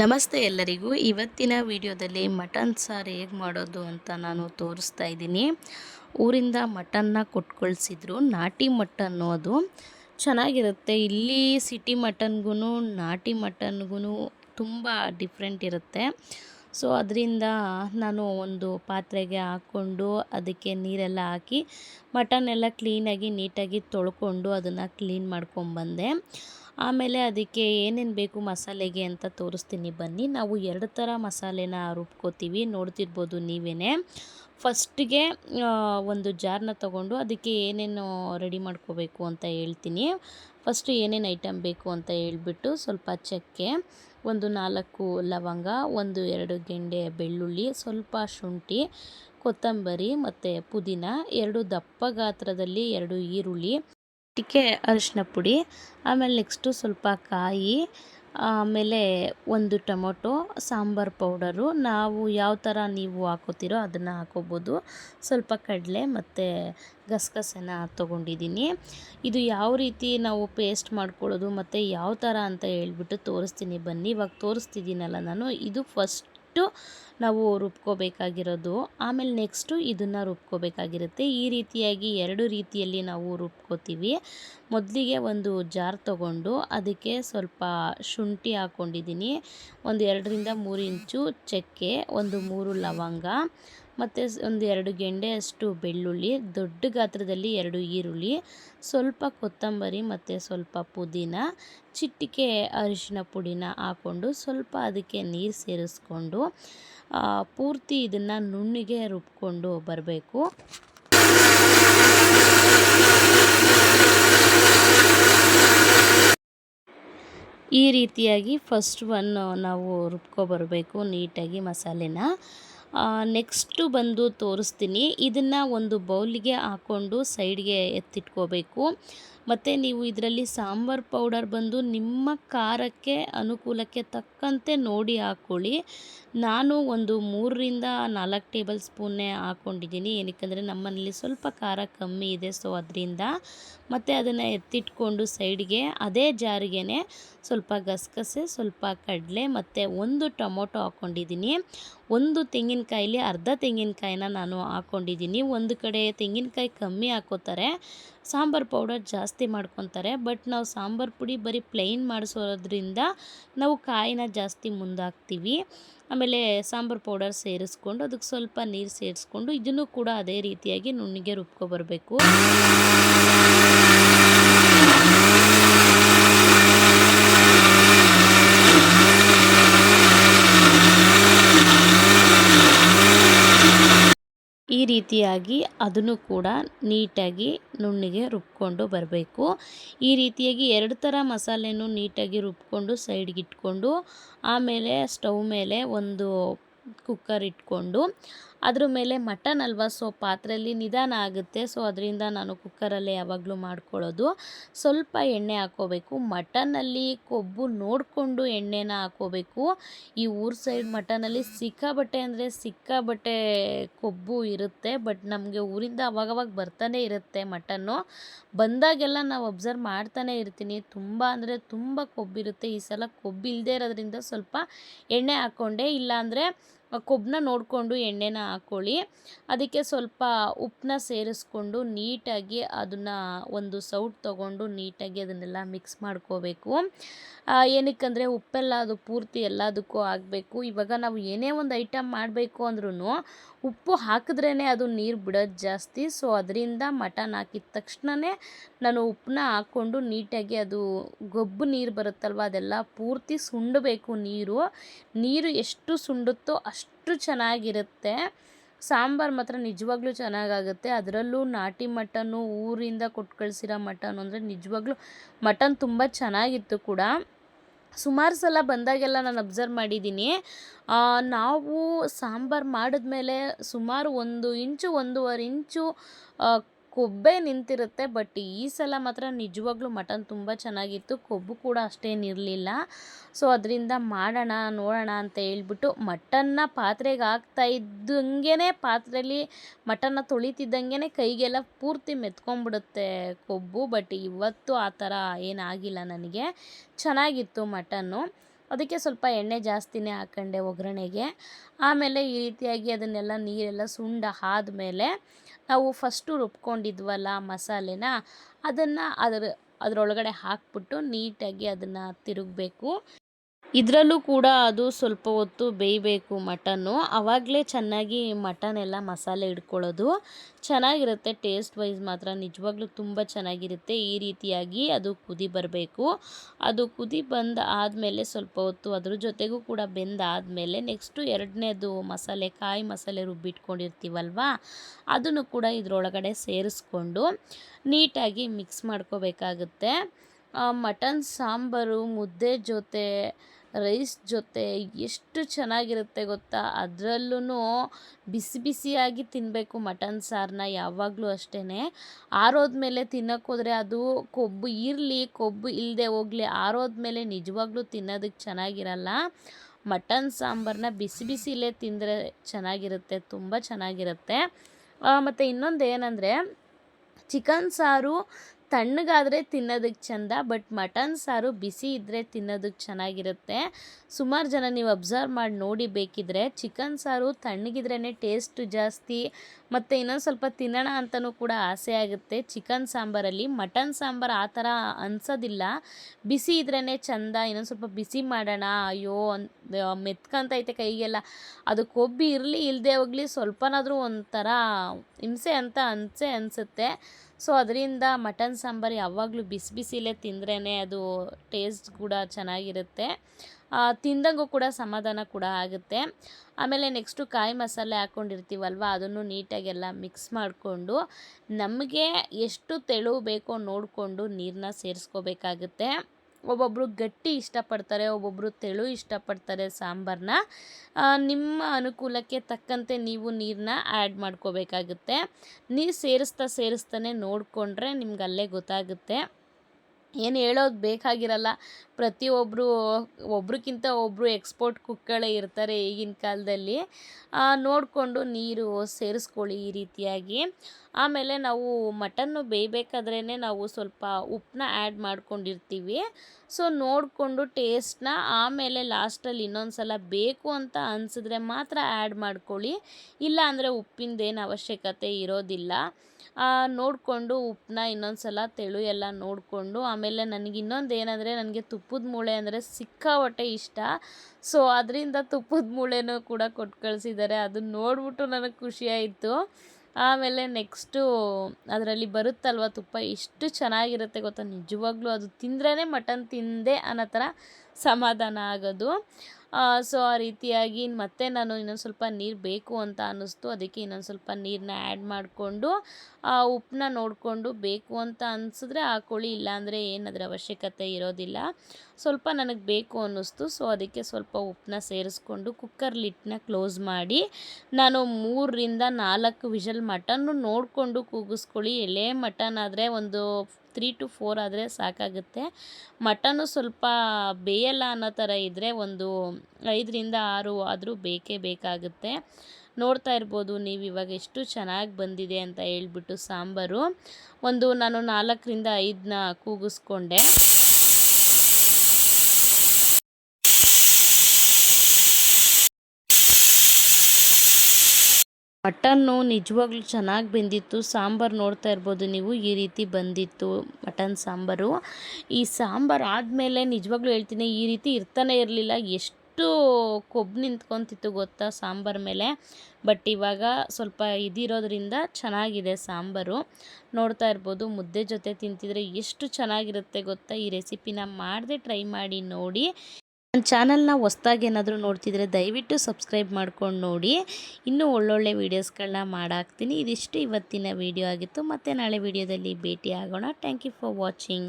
ನಮಸ್ತೆ ಎಲ್ಲರಿಗೂ. ಇವತ್ತಿನ ವಿಡಿಯೋದಲ್ಲಿ ಮಟನ್ ಸಾರು ಹೇಗೆ ಮಾಡೋದು ಅಂತ ನಾನು ತೋರಿಸ್ತಾ ಇದ್ದೀನಿ. ಊರಿಂದ ಮಟನ್ನ ಕೊಟ್ಕೊಳ್ಸಿದ್ರು. ನಾಟಿ ಮಟನ್ನು ಅದು ಚೆನ್ನಾಗಿರುತ್ತೆ. ಇಲ್ಲಿ ಸಿಟಿ ಮಟನ್ಗೂ ನಾಟಿ ಮಟನ್ಗೂ ತುಂಬ ಡಿಫ್ರೆಂಟ್ ಇರುತ್ತೆ. ಸೊ ಅದರಿಂದ ನಾನು ಒಂದು ಪಾತ್ರೆಗೆ ಹಾಕ್ಕೊಂಡು ಅದಕ್ಕೆ ನೀರೆಲ್ಲ ಹಾಕಿ ಮಟನ್ ಎಲ್ಲ ಕ್ಲೀನಾಗಿ ನೀಟಾಗಿ ತೊಳ್ಕೊಂಡು ಅದನ್ನು ಕ್ಲೀನ್ ಮಾಡ್ಕೊಂಬಂದೆ. ಆಮೇಲೆ ಅದಕ್ಕೆ ಏನೇನು ಬೇಕು ಮಸಾಲೆಗೆ ಅಂತ ತೋರಿಸ್ತೀನಿ. ಬನ್ನಿ, ನಾವು ಎರಡು ಥರ ಮಸಾಲೆನ ರುಬ್ಕೋತೀವಿ. ನೋಡ್ತಿರ್ಬೋದು ನೀವೇ ಫಸ್ಟಿಗೆ ಒಂದು ಜಾರ್ನ ತಗೊಂಡು ಅದಕ್ಕೆ ಏನೇನು ರೆಡಿ ಮಾಡ್ಕೋಬೇಕು ಅಂತ ಹೇಳ್ತೀನಿ. ಫಸ್ಟು ಏನೇನು ಐಟಮ್ ಬೇಕು ಅಂತ ಹೇಳ್ಬಿಟ್ಟು ಸ್ವಲ್ಪ ಚಕ್ಕೆ, ಒಂದು ನಾಲ್ಕು ಲವಂಗ, ಒಂದು ಎರಡು ಗೆಂಡೆ ಬೆಳ್ಳುಳ್ಳಿ, ಸ್ವಲ್ಪ ಶುಂಠಿ, ಕೊತ್ತಂಬರಿ ಮತ್ತು ಪುದೀನ, ಎರಡು ದಪ್ಪ ಗಾತ್ರದಲ್ಲಿ ಎರಡು ಈರುಳ್ಳಿ ಟಿಕೆ ಅರಿಶಿನ ಪುಡಿ, ಆಮೇಲೆ ನೆಕ್ಸ್ಟು ಸ್ವಲ್ಪ ಕಾಯಿ, ಆಮೇಲೆ ಒಂದು ಟೊಮೊಟೊ, ಸಾಂಬಾರು ಪೌಡರು. ನಾವು ಯಾವ ಥರ ನೀವು ಹಾಕೋತೀರೋ ಅದನ್ನು ಹಾಕೋಬೋದು. ಸ್ವಲ್ಪ ಕಡಲೆ ಮತ್ತು ಗಸಗಸೆನ ತೊಗೊಂಡಿದ್ದೀನಿ. ಇದು ಯಾವ ರೀತಿ ನಾವು ಪೇಸ್ಟ್ ಮಾಡ್ಕೊಳ್ಳೋದು ಮತ್ತು ಯಾವ ಥರ ಅಂತ ಹೇಳ್ಬಿಟ್ಟು ತೋರಿಸ್ತೀನಿ. ಬನ್ನಿ, ಇವಾಗ ತೋರಿಸ್ತಿದ್ದೀನಲ್ಲ ನಾನು. ಇದು ಫಸ್ಟು ನಾವು ರುಬ್ಕೋಬೇಕಾಗಿರೋದು. ಆಮೇಲೆ ನೆಕ್ಸ್ಟು ಇದನ್ನು ರುಬ್ಕೋಬೇಕಾಗಿರುತ್ತೆ. ಈ ರೀತಿಯಾಗಿ ಎರಡು ರೀತಿಯಲ್ಲಿ ನಾವು ರುಬ್ಕೋತೀವಿ. ಮೊದಲಿಗೆ ಒಂದು ಜಾರ್ ತಗೊಂಡು ಅದಕ್ಕೆ ಸ್ವಲ್ಪ ಶುಂಠಿ ಹಾಕ್ಕೊಂಡಿದ್ದೀನಿ ಒಂದು ಎರಡರಿಂದ ಮೂರು ಇಂಚು ಚಕ್ಕೆ, ಒಂದು ಮೂರು ಲವಂಗ ಮತ್ತು ಒಂದು ಎರಡು ಗೆಂಡೆಯಷ್ಟು ಬೆಳ್ಳುಳ್ಳಿ, ದೊಡ್ಡ ಗಾತ್ರದಲ್ಲಿ ಎರಡು ಈರುಳ್ಳಿ, ಸ್ವಲ್ಪ ಕೊತ್ತಂಬರಿ ಮತ್ತು ಸ್ವಲ್ಪ ಪುದೀನ ಚಿಟ್ಟಿಕೆ ಅರಿಶಿನ ಪುಡಿನ ಹಾಕ್ಕೊಂಡು ಸ್ವಲ್ಪ ಅದಕ್ಕೆ ನೀರು ಸೇರಿಸ್ಕೊಂಡು ಪೂರ್ತಿ ಇದನ್ನು ನುಣ್ಣಿಗೆ ರುಬ್ಕೊಂಡು ಬರಬೇಕು. ಈ ರೀತಿಯಾಗಿ ಫಸ್ಟ್ ಒನ್ ನಾವು ರುಬ್ಕೊಬರಬೇಕು ನೀಟಾಗಿ ಮಸಾಲೆನ. ನೆಕ್ಸ್ಟು ಬಂದು ತೋರಿಸ್ತೀನಿ. ಇದನ್ನು ಒಂದು ಬೌಲಿಗೆ ಹಾಕ್ಕೊಂಡು ಸೈಡ್ಗೆ ಎತ್ತಿಟ್ಕೋಬೇಕು. ಮತ್ತು ನೀವು ಇದರಲ್ಲಿ ಸಾಂಬಾರು ಪೌಡರ್ ಬಂದು ನಿಮ್ಮ ಖಾರಕ್ಕೆ ಅನುಕೂಲಕ್ಕೆ ತಕ್ಕಂತೆ ನೋಡಿ ಹಾಕ್ಕೊಳ್ಳಿ ನಾನು ಒಂದು ಮೂರರಿಂದ ನಾಲ್ಕು ಟೇಬಲ್ ಸ್ಪೂನ್ನೇ ಹಾಕ್ಕೊಂಡಿದ್ದೀನಿ ಏನಕ್ಕೆಂದರೆ ನಮ್ಮನೇಲಿ ಸ್ವಲ್ಪ ಖಾರ ಕಮ್ಮಿ ಇದೆ. ಸೊ, ಅದರಿಂದ ಮತ್ತು ಅದನ್ನು ಎತ್ತಿಟ್ಕೊಂಡು ಸೈಡ್ಗೆ ಅದೇ ಜಾರಿಗೆನೆ ಸ್ವಲ್ಪ ಗಸಗಸೆ, ಸ್ವಲ್ಪ ಕಡಲೆ ಮತ್ತು ಒಂದು ಟೊಮೊಟೊ ಹಾಕ್ಕೊಂಡಿದ್ದೀನಿ ಒಂದು ತೆಂಗಿನಕಾಯಲ್ಲಿ ಅರ್ಧ ತೆಂಗಿನಕಾಯಿನ ನಾನು ಹಾಕ್ಕೊಂಡಿದ್ದೀನಿ ಒಂದು ಕಡೆ ತೆಂಗಿನಕಾಯಿ ಕಮ್ಮಿ ಹಾಕೋತಾರೆ, ಸಾಂಬಾರು ಪೌಡರ್ ಜಾಸ್ತಿ ಮಾಡ್ಕೊತಾರೆ, ಬಟ್ ನಾವು ಸಾಂಬಾರು ಪುಡಿ ಬರೀ ಪ್ಲೈನ್ ಮಾಡಿಸೋದ್ರಿಂದ ನಾವು ಕಾಯಿನ ಜಾಸ್ತಿ ಮುಂದಾಕ್ತೀವಿ. ಆಮೇಲೆ ಸಾಂಬಾರು ಪೌಡರ್ ಸೇರಿಸ್ಕೊಂಡು ಅದಕ್ಕೆ ಸ್ವಲ್ಪ ನೀರು ಸೇರಿಸ್ಕೊಂಡು ಇದನ್ನು ಕೂಡ ಅದೇ ರೀತಿಯಾಗಿ ನುಣ್ಣಿಗೆ ರುಬ್ಕೊಬರಬೇಕು ಈ ರೀತಿಯಾಗಿ ಅದನ್ನು ಕೂಡ ನೀಟಾಗಿ ನುಣ್ಣಿಗೆ ರುಬ್ಕೊಂಡು ಬರಬೇಕು. ಈ ರೀತಿಯಾಗಿ ಎರಡು ಥರ ಮಸಾಲೆನೂ ನೀಟಾಗಿ ರುಬ್ಕೊಂಡು ಸೈಡ್ಗಿಟ್ಕೊಂಡು ಆಮೇಲೆ ಸ್ಟವ್ ಮೇಲೆ ಒಂದು ಕುಕ್ಕರ್ ಇಟ್ಕೊಂಡು, ಅದ್ರ ಮೇಲೆ ಮಟನ್ ಅಲ್ವಾ? ಸೊ ಪಾತ್ರೆಯಲ್ಲಿ ನಿಧಾನ ಆಗುತ್ತೆ. ಸೊ ಅದರಿಂದ ನಾನು ಕುಕ್ಕರಲ್ಲೇ ಯಾವಾಗಲೂ ಮಾಡ್ಕೊಳ್ಳೋದು. ಸ್ವಲ್ಪ ಎಣ್ಣೆ ಹಾಕೋಬೇಕು ಮಟನಲ್ಲಿ ಕೊಬ್ಬು ನೋಡಿಕೊಂಡು ಎಣ್ಣೆನ ಹಾಕೋಬೇಕು ಈ ಊರು ಸೈಡ್ ಮಟನಲ್ಲಿ ಸಿಕ್ಕಾಬಟ್ಟೆ ಅಂದರೆ ಸಿಕ್ಕಾಬಟ್ಟೆ ಕೊಬ್ಬು ಇರುತ್ತೆ. ಬಟ್ ನಮಗೆ ಊರಿಂದ ಅವಾಗವಾಗ ಬರ್ತಾನೆ ಇರುತ್ತೆ ಮಟನ್ನು ಬಂದಾಗೆಲ್ಲ ನಾವು ಅಬ್ಸರ್ವ್ ಮಾಡ್ತಾನೆ ಇರ್ತೀನಿ. ತುಂಬ ಅಂದರೆ ತುಂಬ ಕೊಬ್ಬಿರುತ್ತೆ ಈ ಸಲ ಕೊಬ್ಬಿಲ್ಲದೆ ಇರೋದ್ರಿಂದ ಸ್ವಲ್ಪ ಎಣ್ಣೆ ಹಾಕ್ಕೊಂಡೆ. ಇಲ್ಲಾಂದರೆ ಕೊಬ್ಬನ್ನ ನೋಡಿಕೊಂಡು ಎಣ್ಣೆನ ಹಾಕ್ಕೊಳ್ಳಿ ಅದಕ್ಕೆ ಸ್ವಲ್ಪ ಉಪ್ಪನ್ನ ಸೇರಿಸ್ಕೊಂಡು ನೀಟಾಗಿ ಅದನ್ನು ಒಂದು ಸೌಟ್ ತೊಗೊಂಡು ನೀಟಾಗಿ ಅದನ್ನೆಲ್ಲ ಮಿಕ್ಸ್ ಮಾಡ್ಕೋಬೇಕು. ಏನಕ್ಕಂದರೆ ಉಪ್ಪೆಲ್ಲ ಅದು ಪೂರ್ತಿ ಎಲ್ಲದಕ್ಕೂ ಆಗಬೇಕು. ಇವಾಗ ನಾವು ಏನೇ ಒಂದು ಐಟಮ್ ಮಾಡಬೇಕು ಅಂದ್ರೂ ಉಪ್ಪು ಹಾಕಿದ್ರೇ ಅದು ನೀರು ಬಿಡೋದು ಜಾಸ್ತಿ. ಸೊ ಅದರಿಂದ ಮಟನ್ ಹಾಕಿದ ತಕ್ಷಣವೇ ನಾನು ಉಪ್ಪನ್ನ ಹಾಕ್ಕೊಂಡು ನೀಟಾಗಿ ಅದು ಗೊಬ್ಬು ನೀರು ಬರುತ್ತಲ್ವ, ಅದೆಲ್ಲ ಪೂರ್ತಿ ಸುಂಡಬೇಕು ನೀರು. ನೀರು ಎಷ್ಟು ಸುಂಡುತ್ತೋ ಅಷ್ಟು ಚೆನ್ನಾಗಿರುತ್ತೆ. ಸಾಂಬಾರು ಮಾತ್ರ ನಿಜವಾಗ್ಲೂ ಚೆನ್ನಾಗಾಗುತ್ತೆ. ಅದರಲ್ಲೂ ನಾಟಿ ಮಟನ್ನು ಊರಿಂದ ಕೊಟ್ಟು ಮಟನ್ ಅಂದರೆ ನಿಜವಾಗ್ಲೂ ಮಟನ್ ತುಂಬ ಚೆನ್ನಾಗಿತ್ತು ಕೂಡ. ಸುಮಾರು ಸಲ ಬಂದಾಗೆಲ್ಲ ನಾನು ಅಬ್ಸರ್ವ್ ಮಾಡಿದ್ದೀನಿ. ನಾವು ಸಾಂಬಾರು ಮಾಡಿದ್ಮೇಲೆ ಸುಮಾರು ಒಂದು ಇಂಚು ಒಂದೂವರೆ ಇಂಚು ಕೊಬ್ಬೆ ನಿಂತಿರುತ್ತೆ, ಬಟ್ ಈ ಸಲ ಮಾತ್ರ ನಿಜವಾಗ್ಲೂ ಮಟನ್ ತುಂಬ ಚೆನ್ನಾಗಿತ್ತು. ಕೊಬ್ಬು ಕೂಡ ಅಷ್ಟೇನಿರಲಿಲ್ಲ ಸೊ ಅದರಿಂದ ಮಾಡೋಣ, ನೋಡೋಣ ಅಂತ ಹೇಳ್ಬಿಟ್ಟು ಮಟನ್ನ ಪಾತ್ರೆಗೆ ಹಾಕ್ತಾ ಇದ್ದಂಗೆ ಪಾತ್ರೆಯಲ್ಲಿ ಮಟನ್ನ ತೊಳಿತಿದ್ದಂಗೆ ಕೈಗೆಲ್ಲ ಪೂರ್ತಿ ಮೆತ್ಕೊಂಡ್ಬಿಡುತ್ತೆ ಕೊಬ್ಬು, ಬಟ್ ಇವತ್ತು ಆ ಥರ ಏನಾಗಿಲ್ಲ ನನಗೆ. ಚೆನ್ನಾಗಿತ್ತು ಮಟನ್ನು. ಅದಕ್ಕೆ ಸ್ವಲ್ಪ ಎಣ್ಣೆ ಜಾಸ್ತಿನೇ ಹಾಕೊಂಡೆ ಒಗ್ಗರಣೆಗೆ. ಆಮೇಲೆ ಈ ರೀತಿಯಾಗಿ ಅದನ್ನೆಲ್ಲ ನೀರೆಲ್ಲ ಸುಂಡ ಆದಮೇಲೆ ನಾವು ಫಸ್ಟು ರುಬ್ಕೊಂಡಿದ್ವಲ್ಲ ಮಸಾಲೆನ ಅದನ್ನು ಅದರ ಅದರೊಳಗಡೆ ಹಾಕ್ಬಿಟ್ಟು ನೀಟಾಗಿ ಅದನ್ನು ತಿರುಗಬೇಕು. ಇದರಲ್ಲೂ ಕೂಡ ಅದು ಸ್ವಲ್ಪ ಹೊತ್ತು ಬೇಯಬೇಕು ಮಟನ್ನು. ಆವಾಗಲೇ ಚೆನ್ನಾಗಿ ಮಟನ್ ಎಲ್ಲ ಮಸಾಲೆ ಇಟ್ಕೊಳ್ಳೋದು ಚೆನ್ನಾಗಿರುತ್ತೆ ಟೇಸ್ಟ್ ವೈಸ್ ಮಾತ್ರ. ನಿಜವಾಗ್ಲೂ ತುಂಬ ಚೆನ್ನಾಗಿರುತ್ತೆ ಈ ರೀತಿಯಾಗಿ ಅದು ಕುದಿ ಬರಬೇಕು. ಅದು ಕುದಿ ಬಂದ ಆದಮೇಲೆ ಸ್ವಲ್ಪ ಹೊತ್ತು ಅದ್ರ ಜೊತೆಗೂ ಕೂಡ ಬೆಂದಾದಮೇಲೆ ನೆಕ್ಸ್ಟು ಎರಡನೇದು ಮಸಾಲೆ, ಕಾಯಿ ಮಸಾಲೆ ರುಬ್ಬಿಟ್ಕೊಂಡಿರ್ತೀವಲ್ವ? ಅದನ್ನು ಕೂಡ ಇದರೊಳಗಡೆ ಸೇರಿಸ್ಕೊಂಡು ನೀಟಾಗಿ ಮಿಕ್ಸ್ ಮಾಡ್ಕೋಬೇಕಾಗುತ್ತೆ. ಮಟನ್, ಸಾಂಬಾರು, ಮುದ್ದೆ ಜೊತೆ ರೈಸ್ ಜೊತೆ ಎಷ್ಟು ಚೆನ್ನಾಗಿರುತ್ತೆ ಗೊತ್ತಾ? ಅದರಲ್ಲೂ ಬಿಸಿ ಬಿಸಿಯಾಗಿ ತಿನ್ನಬೇಕು ಮಟನ್ ಸಾರನ್ನ ಯಾವಾಗಲೂ ಅಷ್ಟೇ ಆರೋದ್ಮೇಲೆ ತಿನ್ನೋಕ್ಕೋದ್ರೆ ಅದು ಕೊಬ್ಬು ಇರಲಿ, ಕೊಬ್ಬು ಇಲ್ಲದೆ ಹೋಗಲಿ ಆರೋದ್ಮೇಲೆ ನಿಜವಾಗ್ಲೂ ತಿನ್ನೋದಕ್ಕೆ ಚೆನ್ನಾಗಿರಲ್ಲ. ಮಟನ್ ಸಾಂಬಾರನ್ನ ಬಿಸಿ ಬಿಸಿಲೇ ತಿಂದರೆ ಚೆನ್ನಾಗಿರುತ್ತೆ, ತುಂಬ ಚೆನ್ನಾಗಿರುತ್ತೆ. ಮತ್ತು ಇನ್ನೊಂದು ಏನಂದರೆ ಚಿಕನ್ ಸಾರು ತಣ್ಣಗಾದರೆ ತಿನ್ನೋದಕ್ಕೆ ಚೆಂದ, ಬಟ್ ಮಟನ್ ಸಾರು ಬಿಸಿ ಇದ್ದರೆ ತಿನ್ನೋದಕ್ಕೆ ಚೆನ್ನಾಗಿರುತ್ತೆ. ಸುಮಾರು ಜನ ನೀವು ಅಬ್ಸರ್ವ್ ಮಾಡಿ ನೋಡಿ ಬೇಕಿದ್ರೆ, ಚಿಕನ್ ಸಾರು ತಣ್ಣಗಿದ್ರೇ ಟೇಸ್ಟ್ ಜಾಸ್ತಿ, ಮತ್ತು ಇನ್ನೊಂದು ಸ್ವಲ್ಪ ತಿನ್ನೋಣ ಅಂತಲೂ ಕೂಡ ಆಸೆ ಆಗುತ್ತೆ. ಚಿಕನ್ ಸಾಂಬಾರಲ್ಲಿ ಮಟನ್ ಸಾಂಬಾರು ಆ ಥರ ಅನ್ಸೋದಿಲ್ಲ. ಬಿಸಿ ಇದ್ರೇ ಚೆಂದ, ಇನ್ನೊಂದು ಸ್ವಲ್ಪ ಬಿಸಿ ಮಾಡೋಣ, ಅಯ್ಯೋ ಮೆತ್ಕಂತೈತೆ ಕೈಗೆಲ್ಲ. ಅದು ಕೊಬ್ಬಿ ಇರಲಿ ಇಲ್ಲದೆ ಹೋಗಲಿ, ಸ್ವಲ್ಪನಾದರೂ ಒಂಥರ ಹಿಂಸೆ ಅಂತ ಅನ್ಸೆ, ಅನಿಸುತ್ತೆ. ಸೊ, ಅದರಿಂದ ಮಟನ್ ಸಾಂಬಾರು ಯಾವಾಗಲೂ ಬಿಸಿ ಬಿಸಿಲೇ ತಿಂದ್ರೇ ಅದು ಟೇಸ್ಟ್ ಕೂಡ ಚೆನ್ನಾಗಿರುತ್ತೆ. ತಿಂದಂಗೂ ಕೂಡ ಸಮಾಧಾನ ಕೂಡ ಆಗುತ್ತೆ. ಆಮೇಲೆ ನೆಕ್ಸ್ಟು ಕಾಯಿ ಮಸಾಲೆ ಹಾಕ್ಕೊಂಡಿರ್ತೀವಲ್ವ ಅದನ್ನು ನೀಟಾಗೆಲ್ಲ ಮಿಕ್ಸ್ ಮಾಡಿಕೊಂಡು ನಮಗೆ ಎಷ್ಟು ತೆಳು ಬೇಕೋ ನೋಡಿಕೊಂಡು ನೀರನ್ನ ಸೇರಿಸ್ಕೋಬೇಕಾಗುತ್ತೆ. ಒಬ್ಬೊಬ್ಬರು ಗಟ್ಟಿ ಇಷ್ಟಪಡ್ತಾರೆ ಒಬ್ಬೊಬ್ಬರು ತೆಳು ಇಷ್ಟಪಡ್ತಾರೆ ಸಾಂಬಾರನ್ನ ನಿಮ್ಮ ಅನುಕೂಲಕ್ಕೆ ತಕ್ಕಂತೆ ನೀವು ನೀರನ್ನ ಆ್ಯಡ್ ಮಾಡ್ಕೋಬೇಕಾಗುತ್ತೆ. ನೀರು ಸೇರಿಸ್ತಾ ಸೇರಿಸ್ತಾನೆ ನೋಡಿಕೊಂಡ್ರೆ ನಿಮ್ಗೆ ಅಲ್ಲೇ ಗೊತ್ತಾಗುತ್ತೆ. ಏನು ಹೇಳೋದು ಬೇಕಾಗಿರಲ್ಲ. ಪ್ರತಿಯೊಬ್ಬರು ಒಬ್ರಿಗಿಂತ ಒಬ್ಬರು ಎಕ್ಸ್ಪೋರ್ಟ್ ಕುಕ್ಗಳೇ ಇರ್ತಾರೆ ಈಗಿನ ಕಾಲದಲ್ಲಿ. ನೋಡಿಕೊಂಡು ನೀರು ಸೇರಿಸ್ಕೊಳ್ಳಿ ಈ ರೀತಿಯಾಗಿ. ಆಮೇಲೆ ನಾವು ಮಟನ್ನು ಬೇಯಬೇಕಾದ್ರೇ ನಾವು ಸ್ವಲ್ಪ ಉಪ್ಪನ್ನ ಆ್ಯಡ್ ಮಾಡ್ಕೊಂಡಿರ್ತೀವಿ. ಸೊ ನೋಡಿಕೊಂಡು ಟೇಸ್ಟ್ನ ಆಮೇಲೆ ಲಾಸ್ಟಲ್ಲಿ ಇನ್ನೊಂದು ಸಲ ಬೇಕು ಅಂತ ಅನಿಸಿದ್ರೆ ಮಾತ್ರ ಆ್ಯಡ್ ಮಾಡ್ಕೊಳ್ಳಿ. ಇಲ್ಲ ಅಂದರೆ ಉಪ್ಪಿಂದೇನು ಅವಶ್ಯಕತೆ ಇರೋದಿಲ್ಲ. ನೋಡಿಕೊಂಡು ಉಪ್ಪನ್ನ ಇನ್ನೊಂದು ಸಲ ತೆಳು ಎಲ್ಲ ನೋಡಿಕೊಂಡು ಆಮೇಲೆ ನನಗೆ ಇನ್ನೊಂದು ಏನಂದರೆ ನನಗೆ ತುಪ್ಪದ ಮೂಳೆ ಅಂದರೆ ಸಿಕ್ಕಾಪಟ್ಟೆ ಇಷ್ಟ. ಸೊ ಅದರಿಂದ ತುಪ್ಪದ ಮೂಳೆನೂ ಕೂಡ ಕೊಟ್ಟು ಕಳಿಸಿದ್ದಾರೆ ಅದನ್ನ ನೋಡಿಬಿಟ್ಟು ನನಗೆ ಖುಷಿಯಾಯಿತು ಆಮೇಲೆ ನೆಕ್ಸ್ಟು ಅದರಲ್ಲಿ ಬರುತ್ತಲ್ವ ತುಪ್ಪ? ಎಷ್ಟು ಚೆನ್ನಾಗಿರುತ್ತೆ ಗೊತ್ತಾ? ನಿಜವಾಗ್ಲೂ ಅದು ತಿಂದ್ರೇ ಮಟನ್ ತಿಂದೆ ಅನ್ನೋ ಥರ ಸಮಾಧಾನ ಆಗೋದು. ಸೊ ಆ ರೀತಿಯಾಗಿ ಮತ್ತೆ ನಾನು ಇನ್ನೊಂದು ಸ್ವಲ್ಪ ನೀರು ಬೇಕು ಅಂತ ಅನ್ನಿಸ್ತು. ಅದಕ್ಕೆ ಇನ್ನೊಂದು ಸ್ವಲ್ಪ ನೀರನ್ನ ಆ್ಯಡ್ ಮಾಡಿಕೊಂಡು ಉಪ್ಪನ್ನ ನೋಡಿಕೊಂಡು ಬೇಕು ಅಂತ ಅನಿಸಿದ್ರೆ ಹಾಕ್ಕೊಳ್ಳಿ ಇಲ್ಲಾಂದರೆ ಅದರ ಅವಶ್ಯಕತೆ ಇರೋದಿಲ್ಲ. ಸ್ವಲ್ಪ ನನಗೆ ಬೇಕು ಅನ್ನಿಸ್ತು. ಸೊ ಅದಕ್ಕೆ ಸ್ವಲ್ಪ ಉಪ್ಪನ್ನ ಸೇರಿಸ್ಕೊಂಡು ಕುಕ್ಕರ್ ಲಿಟ್ಟನ್ನ ಕ್ಲೋಸ್ ಮಾಡಿ, ನಾನು ಮೂರರಿಂದ ನಾಲ್ಕು ವಿಷಲ್ ಮಟನ್ನು ನೋಡಿಕೊಂಡು ಕೂಗಿಸ್ಕೊಳ್ಳಿ. ಎಲೆ ಮಟನ್ ಆದರೆ ಒಂದು ತ್ರೀ ಟು ಫೋರ್ ಆದರೆ ಸಾಕಾಗುತ್ತೆ. ಮಟನ್ನು ಸ್ವಲ್ಪ ಬೇಯಲ್ಲ ಅನ್ನೋ ಥರ ಇದ್ದರೆ ಒಂದು ಐದರಿಂದ ಆರು ಆದರೂ ಬೇಕೇ ಬೇಕಾಗುತ್ತೆ. ನೋಡ್ತಾ ಇರ್ಬೋದು ನೀವು ಇವಾಗ ಎಷ್ಟು ಚೆನ್ನಾಗಿ ಬಂದಿದೆ ಅಂತ ಹೇಳ್ಬಿಟ್ಟು ಸಾಂಬಾರು. ಒಂದು ನಾನು ನಾಲ್ಕರಿಂದ ಐದನ್ನ ಕೂಗಿಸ್ಕೊಂಡೆ. ಮಟನ್ನು ನಿಜವಾಗ್ಲೂ ಚೆನ್ನಾಗಿ ಬೆಂದಿತ್ತು. ಸಾಂಬಾರು ನೋಡ್ತಾ ಇರ್ಬೋದು ನೀವು, ಈ ರೀತಿ ಬಂದಿತ್ತು ಮಟನ್ ಸಾಂಬಾರು. ಈ ಸಾಂಬಾರು ಆದಮೇಲೆ ನಿಜವಾಗ್ಲೂ ಹೇಳ್ತೀನಿ, ಈ ರೀತಿ ಇರ್ತಾನೆ ಇರಲಿಲ್ಲ. ಎಷ್ಟು ಕೊಬ್ಬು ನಿಂತ್ಕೊತಿತ್ತು ಗೊತ್ತಾ ಸಾಂಬಾರು ಮೇಲೆ. ಬಟ್ ಇವಾಗ ಸ್ವಲ್ಪ ಇದಿರೋದ್ರಿಂದ ಚೆನ್ನಾಗಿದೆ ಸಾಂಬಾರು. ನೋಡ್ತಾ ಇರ್ಬೋದು, ಮುದ್ದೆ ಜೊತೆ ತಿಂತಿದ್ರೆ ಎಷ್ಟು ಚೆನ್ನಾಗಿರುತ್ತೆ ಗೊತ್ತಾ? ಈ ರೆಸಿಪಿನ ಮಾಡದೆ ಟ್ರೈ ಮಾಡಿ ನೋಡಿ. ನನ್ನ ಚಾನಲ್ನ ಹೊಸ್ದಾಗಿ ಏನಾದರೂ ನೋಡ್ತಿದ್ರೆ ದಯವಿಟ್ಟು ಸಬ್ಸ್ಕ್ರೈಬ್ ಮಾಡ್ಕೊಂಡು ನೋಡಿ. ಇನ್ನೂ ಒಳ್ಳೊಳ್ಳೆ ವೀಡಿಯೋಸ್ಗಳನ್ನ ಮಾಡಾಕ್ತೀನಿ. ಇದಿಷ್ಟು ಇವತ್ತಿನ ವಿಡಿಯೋ ಆಗಿತ್ತು. ಮತ್ತು ನಾಳೆ ವೀಡಿಯೋದಲ್ಲಿ ಭೇಟಿ ಆಗೋಣ. Thank you for watching